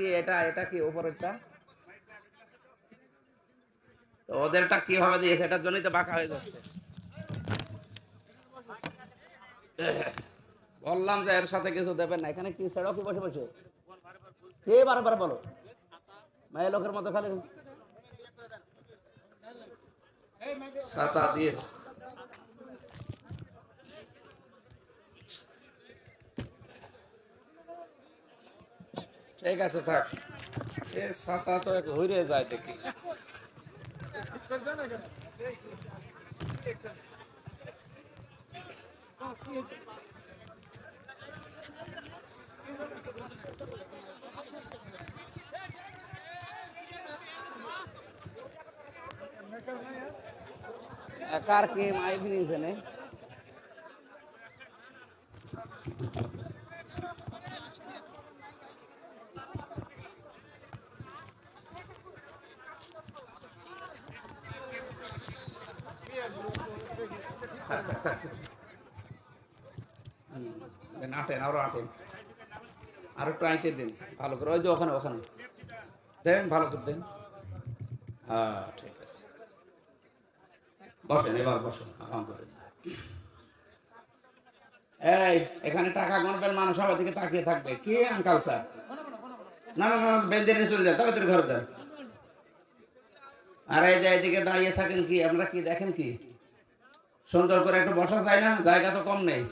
কি এটা এটা কি উপরেরটা তো ওদেরটা কীভাবে দিয়েছে এটার জন্যই তো বাঁকা হয়ে যাচ্ছে। বললাম যে এর সাথে কিছু দেবেন না। এখানে কি সেটাও কি বসে বসে? কে বারবার বলো। মেয়ে লোকের মতো খালি। ছাতা দিয়েছে। ঠিক আছে থাক এ ছাতা তো এক হইরে যায় দেখি একার কি মাইক নিয়েছে নে হুম, আটেন, আরও আটেন। একটু আইটে দিন, ভালো করে। ওই যে ওখানে ওখানে। দেন, ভালো করে দেন। হ্যাঁ ঠিক আছে। বসেন, এবার বসুন এই, এখানে টাকা গণবেন মানুষ সবার দিকে তাকিয়ে থাকবে। কি, আঙ্কাল স্যার? না না না বেঞ্জে নিয়ে চলে যান তাড়াতাড়ি ঘরে দেন আর, এই যে এদিকে দাঁড়িয়ে থাকেন কি? আপনারা কি দেখেন কি? সুন্দর করে একটু বসা যায় না জায়গা তো কম নেই।